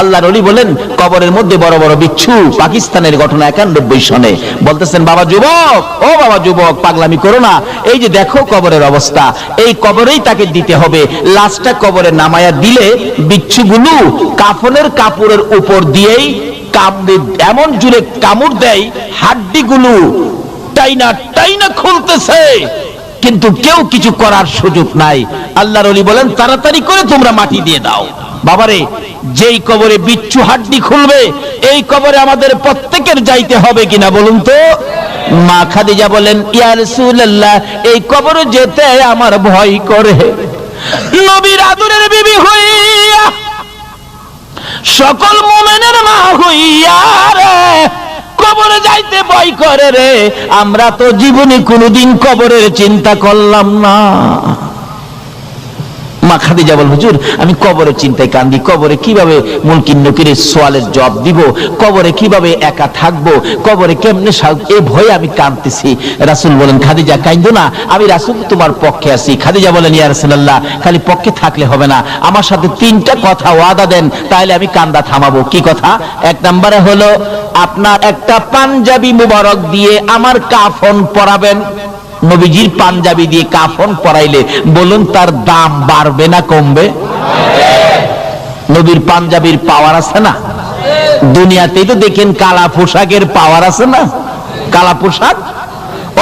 আল্লাহ রলি বলেন, কবরের মধ্যে বড় বড় বিচ্ছু, পাকিস্তানের ঘটনা একানব্বই সনে। বলতেছেন, বাবা যুবক, ও বাবা যুবক, পাগলামি করো না। এই যে দেখো কবরের অবস্থা, এই কবরেই তাকে দিতে হবে। লাশটা কবরে নামায়া দিলে বিচ্ছুগুলো কাফনের কাপড়ের উপর দিয়েই কামড়ে, এমন জুড়ে কামড় দেয়, হাড্ডিগুলো টাইনা টাইনা খুলতেছে। কিন্তু কেউ কিছু করার সুযোগ নাই। আল্লাহর অলি বলেন, তাড়াতাড়ি করে তোমরা মাটি দিয়ে দাও। বাবারে, যেই কবরে বিচ্ছু হাড্ডি খুলবে, এই কবরে আমাদের প্রত্যেকের যাইতে হবে কিনা বলুন তো? মা খাদিজা বলেন, ইয়া এই কবরে যেতে আমার ভয় করে। নবীর আদরের বিবি হইয়া, সকল মোমেনের মা হইয়া রে, কবরে যাইতে ভয় করে রে। আমরা তো জীবনে কোনোদিন কবরের চিন্তা করলাম না। মা খাদিজা বল, হুজুর, আমি কবরের চিন্তায় কান্দি, কবরে কীভাবে মুলকিন নকিরের সোয়ালের জবাব দিব? কবরে কীভাবে একা থাকব? কবরে কেমনে এই ভয়ে আমি কাঁদতেছি। রাসূল বলেন, খাদিজা, কাইন্দো না, আমি রাসূল তোমার পক্ষে আছি। খাদিজা বলেন, ইয়া রাসূলুল্লাহ, খালি পক্ষে থাকলে হবে না। আমার সাথে তিনটা কথা ওয়াদা দেন তাহলে আমি কান্দা থামাবো। কি কথা? এক নম্বরে হলো, আপনার একটা পাঞ্জাবি মুবারক দিয়ে আমার কাফন পরাবেন। নবীজির পাঞ্জাবি দিয়ে কাফন পরাইলে, বলুন তার দাম বাড়বে না কমবে? নবীর পাঞ্জাবির পাওয়ার আছে না? দুনিয়াতেই তো দেখেন কালা পোশাকের পাওয়ার আছে না? কালা পোশাক?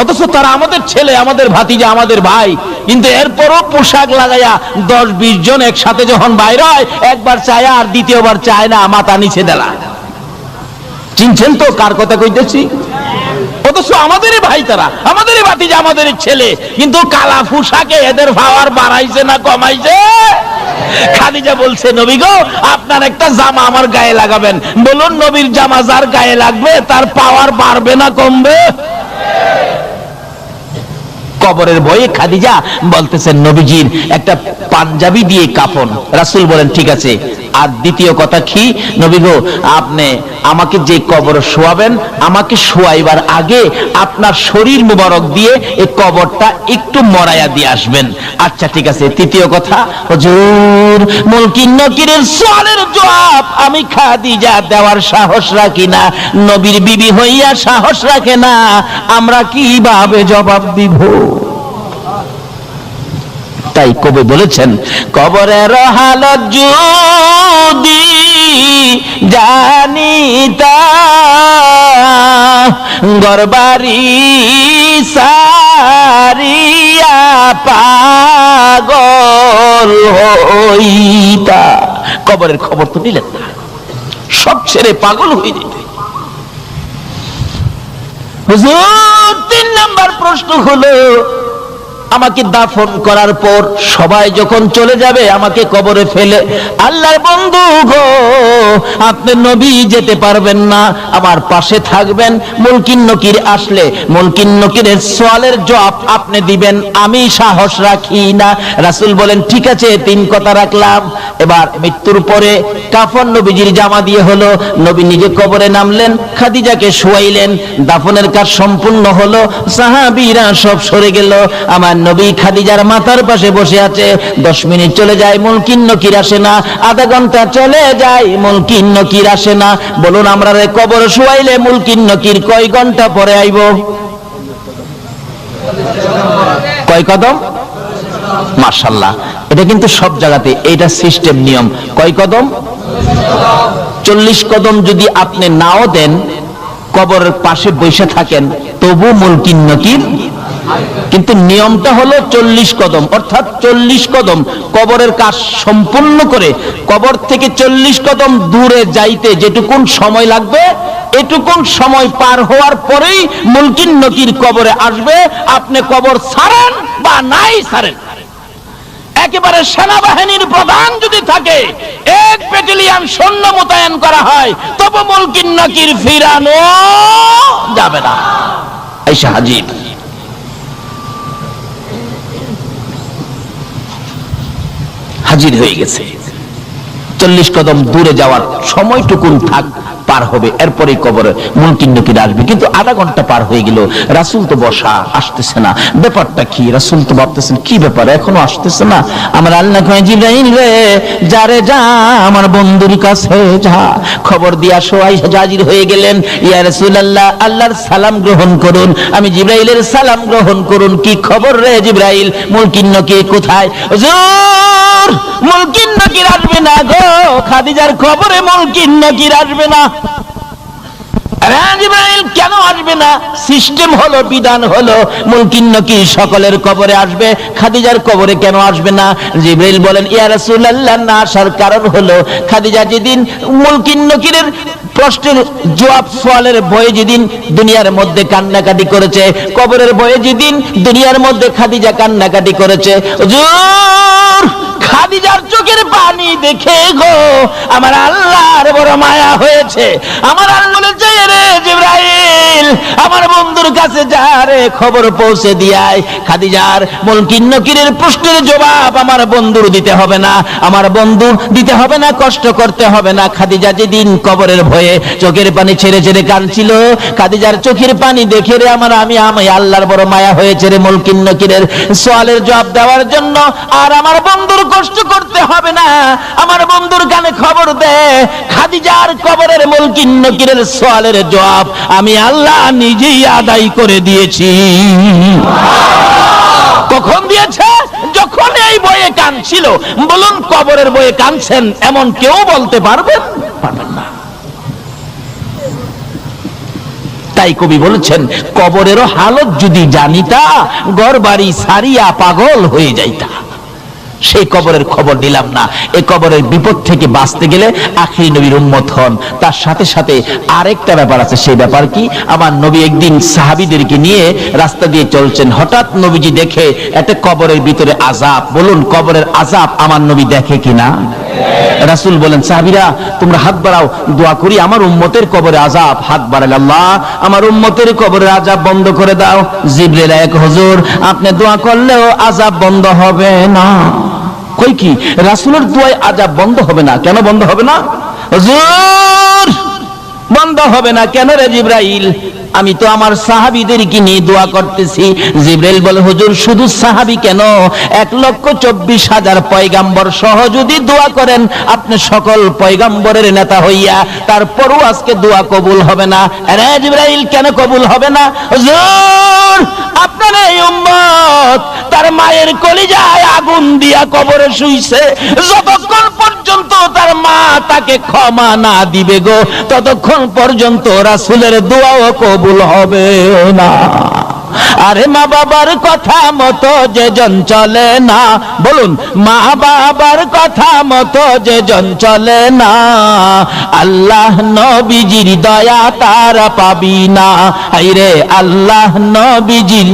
অথচ তারা আমাদের ছেলে, আমাদের ভাতিজা, আমাদের ভাই, কিন্তু এরপরও পোশাক লাগাইয়া দশ, বিশ জন একসাথে যখন বাইর হয়, একবার চায় আর দ্বিতীয়বার চায় না, মাথা নিচে দেলা। চিনছেন তো কার কথা কইতেছি? অথচ আমাদেরই ভাই তারা আমাদেরই ভাতিজা আমাদেরই ছেলে, কিন্তু কালা পোশাকে এদের বাড়াইছে না কমাইছে? খাদিজা বলছে, নবী গো, আপনার একটা জামা আমার গায়ে লাগাবেন। বলুন, নবীর জামা যার গায়ে লাগবে, তার পাওয়ার বাড়বে না কমবে? কবরের ভয়ে খাদিজা বলতেছেন, নবীজির একটা পাঞ্জাবি দিয়ে কাফন রাসূল বলেন, ঠিক আছে। আর দ্বিতীয় কথা কি? নবী গো, আপনি আমাকে যে কবর শোয়াবেন, আমাকে শোয়াইবার আগে আপনার শরীর মুবারক দিয়ে এই কবরটা একটু মরাইয়া দিয়ে আসবেন। আচ্ছা ঠিক আছে, তৃতীয় কথা, হুজুর, মুলকিন নকিরের সোয়ালের জবাব, আমি খাদিজা দেওয়ার সাহস রাখি না, নবীর বিবি হইয়া সাহস রাখে না, আমরা কীভাবে জবাব দিব? তাই কবি বলেছেন, কবরের হালত যদি জানিতা গরবারি সারিয়া পাগল হইতা। কবরের খবর তো নিলেন না। সব ছেড়ে পাগল হয়ে যেতে। হুজুর, তিন নাম্বার প্রশ্ন হলো আমাকে দাফন করার পর সবাই যখন চলে যাবে, আমাকে কবরে ফেলে। আল্লাহর বন্ধু গো, আপনি নবী যেতে পারবেন না। আমার পাশে থাকবেন, মুলকিন নকির আসলে। মুলকিন নকিরের সোয়ালের জবাব আপনি দিবেন, আমি সাহস রাখি না। রাসূল বলেন, ঠিক আছে, তিন কথা রাখলাম। এবার মৃত্যুর পরে কাফন নবীজির জামা দিয়ে হলো, নবী নিজে কবরে নামলেন, খাদিজাকে শুয়াইলেন। দাফনের কাজ সম্পূর্ণ হলো, সাহাবীরা সব সরে গেল। আমার নবী খাদিজার মাথার পাশে বসে আছে। দশ মিনিট চলে যায়, মুলকিন নকির আসে না। আধা ঘণ্টা চলে যায়, মুলকিন নকির আসে না। বলুন, আমরা রে কবর শোয়াইলে মুলকিন নকির কয় ঘণ্টা পরে আইব? কয় কদম? মার্শাল্লাহ এটা কিন্তু সব জায়গাতে এটা সিস্টেম নিয়ম। কয় কদম? চল্লিশ কদম যদি আপনি নাও দেন, কবরের পাশে বসে থাকেন, তবু মুলকিন নকির কিন্তু নিয়মটা হলো চল্লিশ কদম। অর্থাৎ চল্লিশ কদম কবরের কাজ সম্পূর্ণ করে কবর থেকে চল্লিশ কদম দূরে যাইতে যেটুকুন সময় লাগবে, এটুকুন সময় পার হওয়ার পরেই মুলকিন নকির কবরে আসবে, আপনি কবর ছাড়েন বা নাই ছাড়েন একেবারে সেনাবাহিনীর প্রধান যদি থাকে, এক ব্যাটালিয়ান সৈন্য মোতায়েন করা হয়, তবু মুলকিন নকির ফিরানো যাবে না। আইসা হাজির। হাজির হয়ে গেছে। চল্লিশ কদম দূরে যাওয়ার সময়টুকুন থাক। পার হবে এরপরে কবরে মুলকিন নকির আসবে। কিন্তু আধা ঘণ্টা পার হয়ে গেল, রাসুল তো বসা আসতেছে না। ব্যাপারটা কি? রাসুল তো ভাবতেছেন, কি ব্যাপার? এখনও আসতেছে না? আমার আল্লাহ জিব্রাইল রে যারে যা, আমার বন্ধুর কাছে যা। খবর দিয়া সোয়াই হাজির হয়ে গেলেন। ইয়া রাসূলুল্লাহ, আল্লাহর সালাম গ্রহণ করুন। আমি জিব্রাইলের সালাম গ্রহণ করুন। কি খবর রে জিব্রাইল? মুলকিন নকির কোথায়? হুজুর, মুলকিন নকির আসবে না গো। খাদিজার খবরে মুলকিন নকির আসবে না। কেন আসবে না? সিস্টেম হলো, বিধান হলো সকলের কবরে আসবে? খাদিজার কবরে কেন আসবে না? জিব্রাইল বলেন না আসার কারণ হলো, খাদিজা যেদিন প্রশ্নের জবাব সোয়ালের বয়ে যেদিন দুনিয়ার মধ্যে কান্নাকাটি করেছে, কবরের বয়ে যেদিন দুনিয়ার মধ্যে খাদিজা কান্নাকাটি করেছে। খাদিজার চোখের পানি দেখে গো, আমার আল্লাহর বড় মায়া হয়েছে। আমার আল্লাহ বলেছে রে জিব্রাইল, আমার বন্ধুর কাছে যা রে খবর পৌঁছে দিয়াই। খাদিজার মুলকিন নকিরের প্রশ্নের জবাব আমার বন্ধুর দিতে হবে না। আমার বন্ধু দিতে হবে না, কষ্ট করতে হবে না। খাদিজা যেদিন কবরের ভয়ে চোখের পানি ছেড়ে ছেড়ে কাঁদছিল, খাদিজার চোখের পানি দেখে রে আমার, আমি আমি আল্লাহর বড় মায়া হয়েছে রে মুলকিন নকিরের সোয়ালের জবাব দেওয়ার জন্য। আর আমার বন্ধুর কষ্ট করতে হবে না। আমার বন্ধুর কানে খবর দে। খাদিজার কবরের মুলকিন নকিরের সোয়ালের জবাব আমি আল্লাহ নিজেই আদায় করে দিয়েছি। কখন দিয়েছে? যখন এই বইয়ে কানছিল। বলুন, কবরের বইয়ে কানছেন এমন কেউ বলতে পারবেন? পারবেন না। তাই কবি বলেছেন, কবরেরও হালত যদি জানিতা গড় বাড়ি সারিয়া পাগল হয়ে যাইতা। সেই কবরের খবর দিলাম না। এই কবরের বিপদ থেকে বাঁচতে গেলে আখিরি নবীর উম্মত হন। তার সাথে সাথে আরেকটা ব্যাপার আছে, সেই ব্যাপার কি? আমার নবী একদিন সাহাবিদেরকে নিয়ে রাস্তা দিয়ে চলছেন। হঠাৎ নবীজি দেখে একটা কবরের ভিতরে আজাব বলুন, কবরের আজাব আমার নবী দেখে কিনা? রাসুল বলেন, সাহাবিরা, তোমরা হাত বাড়াও, দোয়া করি, আমার উম্মতের কবরে আজাব হাত বাড়াল আল্লাহ, আমার উম্মতের কবরের আজাব বন্ধ করে দাও। জিবরিল এক, হজুর, আপনি দোয়া করলেও আজাব বন্ধ হবে না। কই কি? রাসুলের দোয়ায় আজাব বন্ধ হবে না। কেন বন্ধ হবে না? বন্ধ হবে না কেন রে জিব্রাইল? আমি তো আমার সাহাবিদেরকে নিয়ে দোয়া করতেছি। জিব্রাইল বলে, হুজুর, শুধু সাহাবি কেন? এক লক্ষ চব্বিশ হাজার পয়গাম্বর সহ যদি দোয়া করেন, আপনি সকল পয়গাম্বরের নেতা হইয়া তারপরও আজকে দোয়া কবুল হবে না। রে জিব্রাইল, কেন কবুল হবে না? হুজুর, আপনার এই উম্মত তার মায়ের কলিজায় আগুন দিয়া কবরে শুইছে। যতক্ষণ পর্যন্ত তার মা তাকে ক্ষমা না দিবে গো, ততক্ষণ পর্যন্ত রাসুলের দোয়াও কবুল হবে না। আরে মা বাবার কথা মতো যে জন চলে না, বলুন, মা বাবার কথা মতো যে জন চলে না, আল্লাহ নবীজির দয়া তার পাবি না আইরে আল্লাহ নবীজির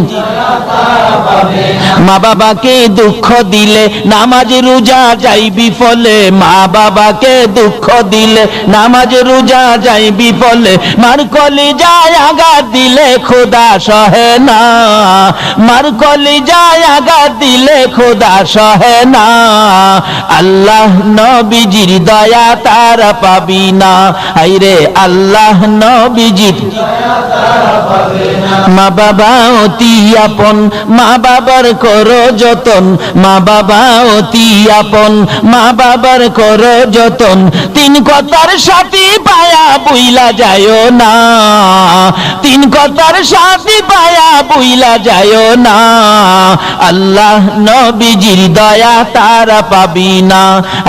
মা বাবাকে দুঃখ দিলে নামাজ রোজা যাইবি ফলে, মা বাবাকে দুঃখ দিলে নামাজ রোজা যাইবি ফলে, মার কলি যায় আগা দিলে খোদা সহে না। মার কলি যায় আগা দিলে খোদা সহে না। আল্লাহ নবীজির দয়া তার পাবি না। আইরে আল্লাহ নবীজির মা বাবা অতি আপন, মা বাবার করো যতন, মা বাবা অতি আপন, মা বাবার করো যতন। তিন কথার সাথী পায়া বুইলা যায় না। তিন কথার সাথী পায়া বুইলা যায় না। আল্লাহ নবীজির দয়া তারা পাবি না।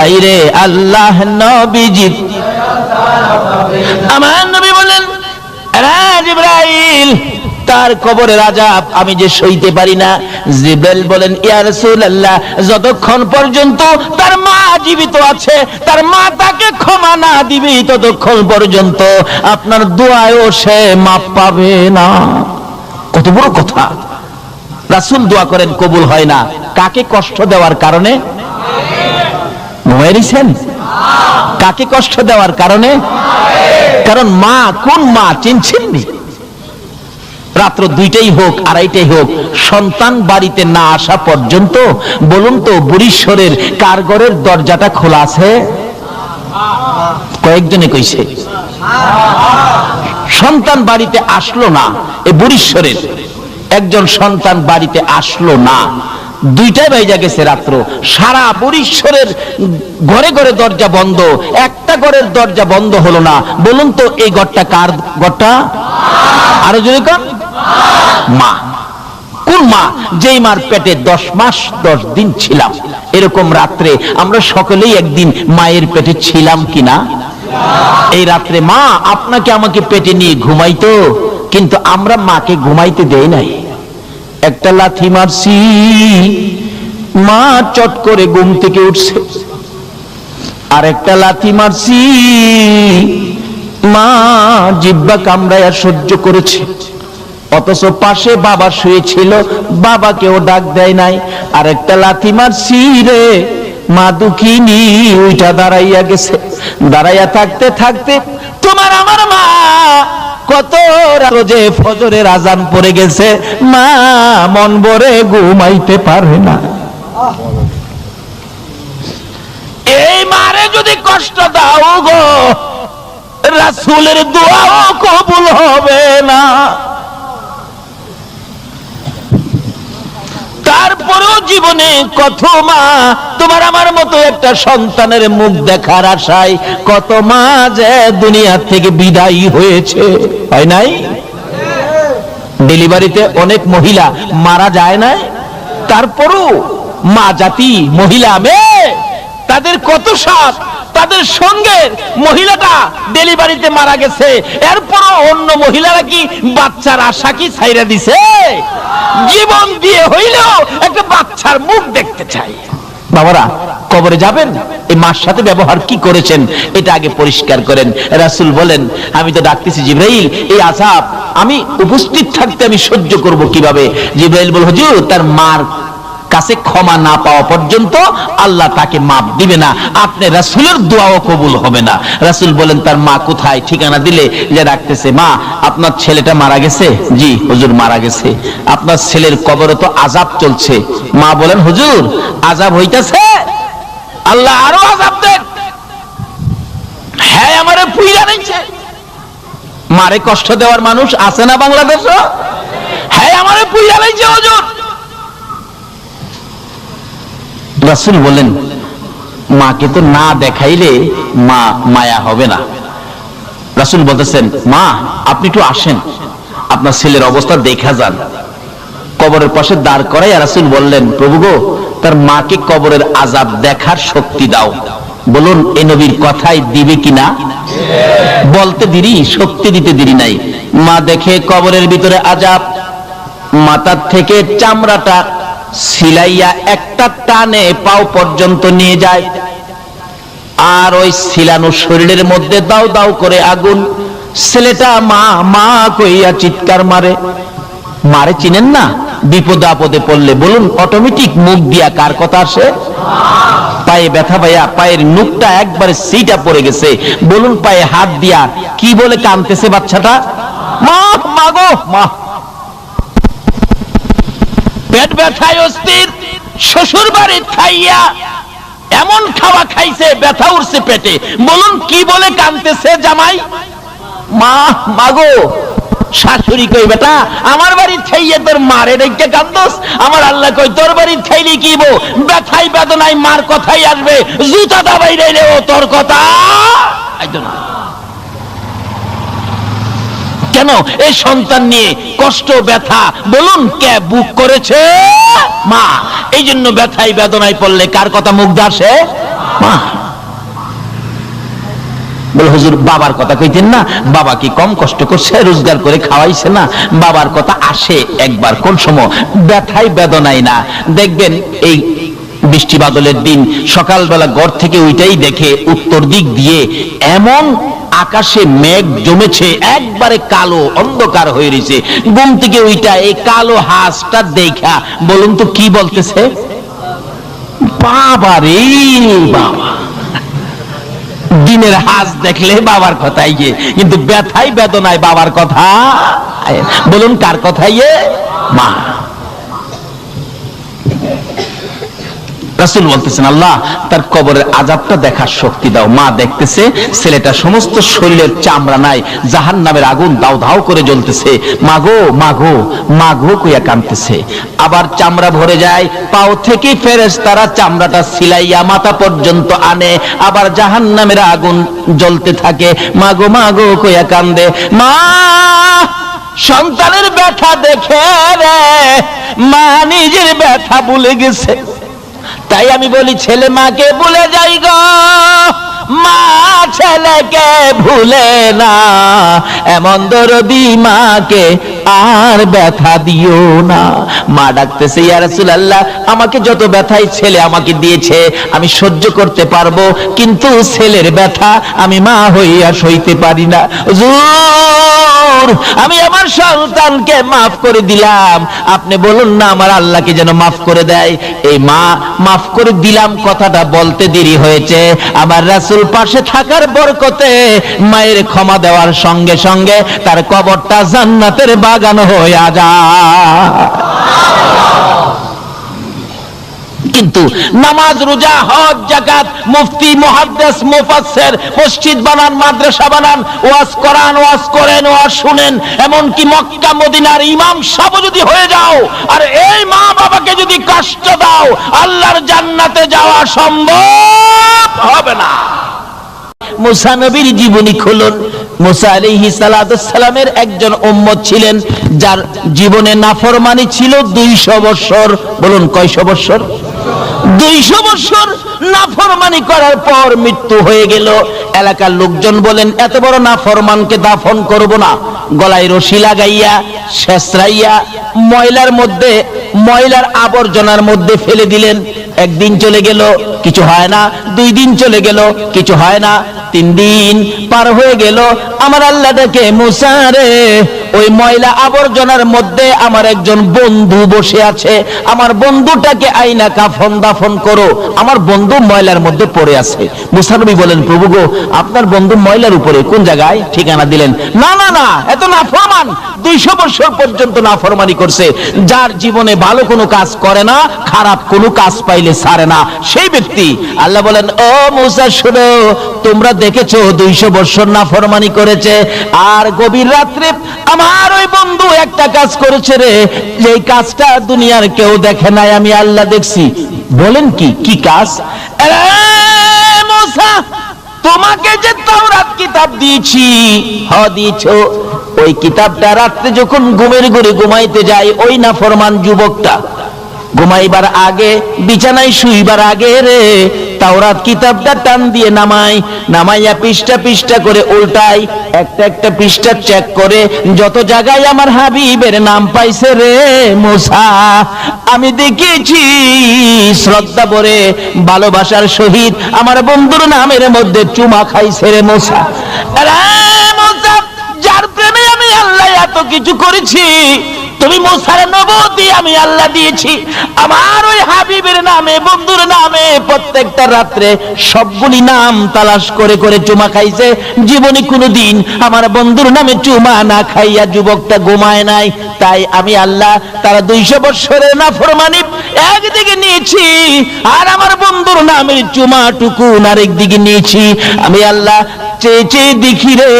আইরে আল্লাহ নবীজির আমার নবী বলেন রাজ ইব্রাহিম তার কবরের আজাব আমি যে সইতে পারি না। জিব্রাইল বলেন, ইয়া রাসূলুল্লাহ, যতক্ষণ পর্যন্ত তার মা জীবিত আছে, তার মা তাকে ক্ষমা না দিবে, ততক্ষণ পর্যন্ত আপনার দোয়ায়ও সে মাপ পাবে না। কত বড় কথা। রাসূল দোয়া করেন, কবুল হয় না। কাকে কষ্ট দেওয়ার কারণে? মরেছেন কাকে কষ্ট দেওয়ার কারণে? কারণ মা কোন মা চিনছেননি রাত্র দুইটাই হোক, আড়াইটাই হোক, সন্তান বাড়িতে না আসা পর্যন্ত, বলুন তো বুড়িশ্বরের কারগরের দরজাটা খোলা আছে? কয়েকজনে কইছে সন্তান বাড়িতে আসলো না, এ বুড়িশ্বরের একজন সন্তান বাড়িতে আসলো না। দুইটাই বাইজা গেছে রাত্র। সারা বরিশ্বরের ঘরে ঘরে দরজা বন্ধ। একটা ঘরের দরজা বন্ধ হলো না। বলুন তো, এই ঘরটা কার ঘরটা? আরও যদি মা। কোন মা? যেই মার পেটে দশ মাস, দশ দিন ছিলাম। এরকম রাত্রে আমরা সকলেই একদিন মায়ের পেটে ছিলাম কিনা? এই রাত্রে মা আপনাকে আমাকে পেটে নিয়ে ঘুমাইতো, কিন্তু আমরা মাকে ঘুমাইতে দেই নাই। একটা লাথি মারছি, মা চট করে ঘুম থেকে উঠছে। আর একটা লাথি মারছি, মা জিব্বা কামড়াইয়া সহ্য করেছে। অথচ পাশে বাবা শুয়েছিল, বাবাকেও ডাক দেয় নাই। আর একটা লাথি মারছি রে মা দুঃখিনী ওইটা দাঁড়াইয়া গেছে। দাঁড়াইয়া থাকতে থাকতে তোমার আমার মা কত রোজে ফজরের আজান পড়ে গেছে, মা মন ভরে ঘুমাইতে পারে না। এই মারে যদি কষ্ট দাও গো, রাসূলের দোয়াও কবুল হবে না। তারপরেও জীবনে কত মা, তোমার আমার মতো একটা সন্তানের মুখ দেখার আশায় কত মা যে দুনিয়া থেকে বিদায়ী হয়েছে, হয় নাই? ডেলিভারিতে অনেক মহিলা মারা যায় না তারপরও মা জাতি, মহিলা, মেয়ে, তাদের কত সাপ তাদের সঙ্গে মহিলাটা ডেলিভারিতে মারা গেছে। এরপরও অন্য মহিলারা কি বাচ্চার আশা কি ছাইরা দিছে? জীবন দিয়ে হইলেও একটা বাচ্চার মুখ দেখতে চাই। বাবারা, কবরে যাবেন? এই মার সাথে ব্যবহার কি করেছেন? এটা আগে পরিষ্কার করেন। রাসূল বলেন, আমি তো ডাকতেছি জিব্রাইল, এই আযাব আমি উপস্থিত থাকতে আমি সহ্য করব কীভাবে? জিব্রাইল বল হুজুর, তার মার কাছে ক্ষমা না পাওয়া পর্যন্ত আল্লাহ তাকে মাপ দিবে না। আপনি রাসূলের দোয়াও কবুল হবে না। রাসূল বলেন, তার মা কোথায়? ঠিকানা দিলে যে রাখতেছে মা, আপনার ছেলেটা মারা গেছে? জি, হুজুর মারা গেছে। আপনার ছেলের কবরে তো আজাব চলছে। মা বলেন, হুজুর আজাব হইতাছে। আল্লাহ আরও আজাব দেন। হ্যাঁ আমারে পুইরা নিচ্ছে মারে কষ্ট দেওয়ার মানুষ আছে না বাংলাদেশে? হ্যাঁ আমারে পুইরা নিচ্ছে হুজুর। রাসূল বলেন মাকে তো না দেখাইলে মা মায়া হবে না। রাসূল বলতেছেন, মা, আপনি একটু আসেন। আপনার ছেলের অবস্থা দেখা যান কবরের পাশে দাঁড় করাই রাসূল বললেন, প্রভু গো, তার মাকে কবরের আজাব দেখার শক্তি দাও। বলুন, এ নবীর কথাই দিবে কিনা? বলতে দেরি, শক্তি দিতে দেরি নাই। মা দেখে কবরের ভিতরে আজাব, মাথার থেকে চামড়াটা সিলাইয়া একটা টানে পাও পর্যন্ত নিয়ে যায়। আর ওই সিলানো শরীরের মধ্যে দাও দাও করে আগুন। ছেলেটা মা মা কইয়া চিৎকার মারে। মারে চিনেন না? বিপদ আপদে পড়লে বলুন অটোমেটিক মুখ দিয়া কার কথা আসে? পায়ে ব্যথা পাইয়া পায়ের নুকটা একবারে সিটা পড়ে গেছে। বলুন, পায়ে হাত দিয়া কি বলে কানতেছে বাচ্চাটা? মা মাগো মা। পেট ব্যথায় অস্থির, শ্বশুর বাড়ির খাইয়া এমন খাওয়া খাইছে, ব্যথা উঠছে পেটে। বলুন, কি বলে কানতেছে জামাই? মা, মাগো, শাশুড়ি কই বেটা? আমার বাড়ি খাইয়ে তোর মারে ডেকে কান্দস আমার আল্লাহ কই, তোর বাড়ি খাইলি কি বো ব্যথাই বেদনাই মার কথাই আসবে। জুতা দাবাই রে ও তোর কথা। না। কেন এই সন্তান নিয়ে কষ্ট, ব্যথা, বলুন কে বুক করেছে? মা এই জন্য ব্যথায়, বেদনায় পড়লে কার কথা মুখ আসে? মা। বলে, হুজুর, বাবার কথা কইতেন না, বাবা কি কম কষ্ট করছে, রোজগার করে খাওয়াইছে না, বাবার কথা আসে একবার কোন সময়, ব্যথায়, বেদনায় না। দেখবেন এই বৃষ্টি বাদলের দিন সকালবেলা ঘর থেকে ওইটাই দেখে উত্তর দিক দিয়ে এমন আকাশে মেঘ জমেছে, একবারে কালো অন্ধকার হয়ে রয়েছে। ঘুম থেকে ওইটা এই কালো হাঁসটা দেখা। বলুন তো কি বলতেছে? বাবা রে, বাবা। দিনের হাঁস দেখলে বাবার কথা ইয়ে কিন্তু ব্যথাই বেদনায় বাবার কথা। বলুন কার কথা ইয়ে মা। রাসূল বলতেছেন, আল্লাহ, তার কবরের আজাবটা দেখার শক্তি দাও। মা দেখতেছে, ছেলেটা সমস্ত শরীরের চামড়া নাই জাহান নামের আগুন দাও দাও করে জ্বলতেছে। মাগো মাগো মাগো কইয়া কাঁদতেছে। আবার চামড়া ভরে যায়, পাও থেকে ফেরেস তারা চামড়াটা সিলাইয়া মাথা পর্যন্ত আনে। আবার জাহান নামের আগুন জ্বলতে থাকে। মাগো মাগো কইয়া কান্দে, মা, সন্তানের ব্যথা দেখে রে। মা নিজের ব্যথা ভুলে গেছে। তাই আমি বলি, ছেলে মাকে ভুলে যাই গো। মা ছেলেকে ভুলে না। এমন দরদি মাকে আর ব্যথা দিও না। মা ডাকতেছে, ইয়া রাসূলুল্লাহ, আমাকে যত ব্যথাই ছেলে আমাকে দিয়েছে, আমি সহ্য করতে পারব, কিন্তু ছেলের ব্যথা আমি মা হইয়া সইতে পারি না। আমি আমার সন্তানকে মাফ করে দিলাম। আপনি বলুন না, আমার আল্লাহকে যেন মাফ করে দেয়। এই মা, মাফ করে দিলাম, কথাটা বলতে দেরি হয়েছে। আমার রাসূল পাশে থাকার বরকতে মায়ের ক্ষমা দেওয়ার সঙ্গে সঙ্গে তার কবরটা জান্নাতের বাগান হয়ে যায় কিন্তু নামাজ, রোজা, হজ, জাকাত, মুফতি, মুহাদ্দিস, মুফাসসির, মসজিদ বানান, মাদ্রাসা বানান, ওয়াজ করান, ওয়াজ করেন, ওয়াজ শুনেন এমন কি মক্কা, মদিনার ইমাম সাহেব যদি হয়ে যাও, আর এই মা বাবাকে যদি কষ্ট দাও, আল্লাহর জান্নাতে যাওয়া সম্ভব হবে না। মুসা নবীর জীবনী খুলুন। সালামের একজন ছিলেন, যার জীবনে নাফরমানি ছিল বলুন নাফরমানি করার পর মৃত্যু হয়ে গেল। এলাকার লোকজন বলেন, এত বড় নাফরমানকে দাফন করব না। গলায় রশি লাগাইয়া শেষরাইয়া ময়লার মধ্যে, ময়লার আবর্জনার মধ্যে ফেলে দিলেন। একদিন চলে গেল, কিছু হয় না। দুই দিন চলে গেল, কিছু হয় না। তিন দিন পার হয়ে গেল। আমার আল্লাহ দেখে মুসারে ওই ময়লা আবর্জনার মধ্যে আমার একজন বন্ধু বসে আছে। আমার বন্ধুটাকে আইনা কাফন দাফন করো। আমার বন্ধু ময়লার মধ্যে পড়ে আছে। মুসারবি বলেন, প্রভু গো, আপনার বন্ধু ময়লার উপরে কোন জায়গায় ঠিকানা দিলেন? না না না, এত না ফরমান দুইশো বছর পর্যন্ত না ফরমানি করছে, যার জীবনে ভালো কোনো কাজ করে না, খারাপ কোনো কাজ পাইলে ছাড়ে না। সেই ব্যক্তি আল্লাহ বলেন, ও মুসা, শুনো, তোমরা দেখেছ দুইশো বছর না ফরমানি করেছে, আর গভীর রাত্রে আমার ওই বন্ধু একটা কাজ করেছে রে যে কাজটা দুনিয়ার কেউ দেখে নাই, আমি আল্লাহ দেখছি। বলেন কি? কি কাজ? মুসা তোমাকে যে তাওরাত কিতাব দিয়েছি হ দিয়েছ, ওই কিতাবটা রাত্রে যখন ঘুমের ঘুরে ঘুমাইতে যায়, ওই না ফরমান যুবকটা। ঘুমাইবার আগে, বিছানায় শুইবার আগে রে, তাওরাত কিতাবটা টান দিয়ে নামাই, নামাইয়া পৃষ্ঠা পৃষ্ঠা করে উল্টাই, একটা একটা পৃষ্ঠা চেক করে, যত জায়গায় আমার হাবিবের নাম পাইছে রে মোসা, আমি দেখেছি শ্রদ্ধা ভরে, ভালোবাসার সহিত আমার বন্ধুর নামের মধ্যে চুমা খাইছে রে মোসা, যার প্রেমে আমি আল্লাহ এত কিছু করেছি তুমি মোসার নবতি আমি আল্লাহ দিয়েছি। আমার ওই হাবিবের নামে, বন্ধুর নামে প্রত্যেকটা রাত্রে সবগুলি নাম তালাশ করে করে চুমা খাইছে। জীবনে কোনোদিন আমার বন্ধুর নামে চুমা না খাইয়া যুবকটা ঘুমায় নাই। তাই আমি আল্লাহ তারা দুইশো বৎসরের না ফরমানি একদিকে নিয়েছি আর আমার বন্ধুর নামের চুমা টুকুন আরেক দিকে নিয়েছি। আমি আল্লাহ চেয়ে চেয়ে দেখি রে,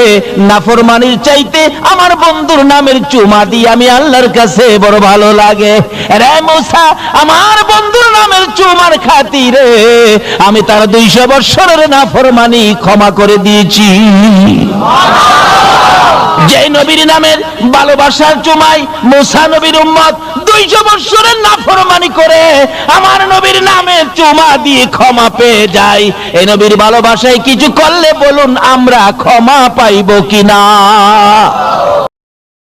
নাফরমানির চাইতে আমার বন্ধুর নামের চুমা দিয়ে আমি আল্লাহর কাছে বড় ভালো লাগে। রে মুসা, আমার বন্ধুর নামের চুমার খাতিরে আমি তার দুইশো বৎসরের নাফরমানি ক্ষমা করে দিয়েছি। যে নবীর নামের ভালোবাসার চুমাই মুসা নবীর উম্মত দুইশো বৎসরের নাফরমানি করে আমার নবীর নামে চুমা দিয়ে ক্ষমা পেয়ে যায় এ নবীর ভালোবাসায় কিছু করলে বলুন, আমরা ক্ষমা পাইব কিনা?